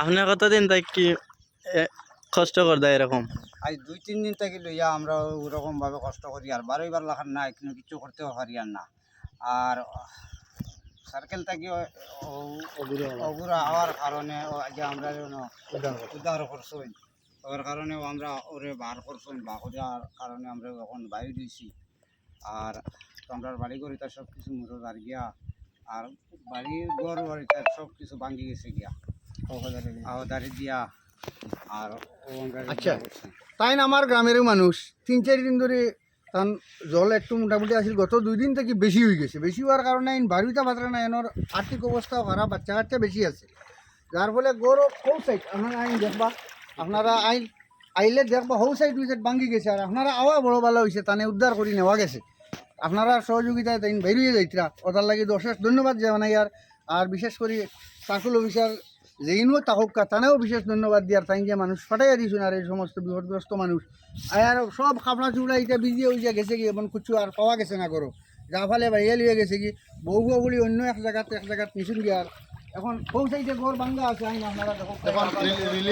আপনি কতদিন তাই কি কষ্ট করদা এরকম? আজ দুই তিন দিন থেকে লইয়া আমরা ওরকম ভাবে কষ্ট করি আর বারোই বার লাখার নাই কিন্তু কিছু করতেও পারি আর না। আর সার্কেল থেকে অগুরা হওয়ার কারণে ও যে আমরা যেন উদ্ধার করছই। ওর কারণেও আমরা ওরে বার করছই বা করার কারণে আমরা এখন বাইরে দিয়েছি। আর আমরা বাড়ি করি তার সব কিছু মুঠো আর গিয়া আর বাড়ির ঘর বাড়িটার সব কিছু ভাঙ্গি গেছে গিয়া। আওদারি দিয়া আর আচ্ছা। তাই না আমার গ্রামেরও মানুষ তিন চারি দিন ধরে তান জল একটু মোটামুটি আসিল গত দুই দিন থেকে বেশি হয়ে গেছে। বেশি হওয়ার কারণে আইন বাড়িটা বাতরা না এনার আর্থিক অবস্থাও খারাপ বাচ্চা কাচ্চা বেশি আছে। যার ফলে গরু হৌ সাইড আপনারা আইন দেখবা আপনারা আইন আইলে দেখবা হৌ সাইড উই সাইড ভাঙ্গি গেছে আর আপনারা আওয়া বড় ভালো হয়েছে তানে উদ্ধার করে নেওয়া গেছে। আপনারা সহযোগিতায় তাই বেরিয়ে যাইতরা ওটার লাগি অশেষ ধন্যবাদ জানাই আর আর বিশেষ করে সার্কুল অফিসার যেইনও তাহকা তানেও বিশেষ ধন্যবাদ দিয়ার। তাই যে মানুষ ফাটাইয়া দিয়েছেন আর এই সমস্ত বিপদগ্রস্ত মানুষ। আর সব খাপড়া চুপড়া এটা বিজিয়ে হয়ে গেছে কি এবং কিছু আর পাওয়া গেছে না করো। যা ফালে বাড়িয়ে লিয়ে গেছে কি, বউ বলি অন্য এক জায়গাতে এক জায়গাত নিছুন গিয়ার এখন পৌঁছাইতে ঘর ভাঙ্গা আছে, আইন আপনারা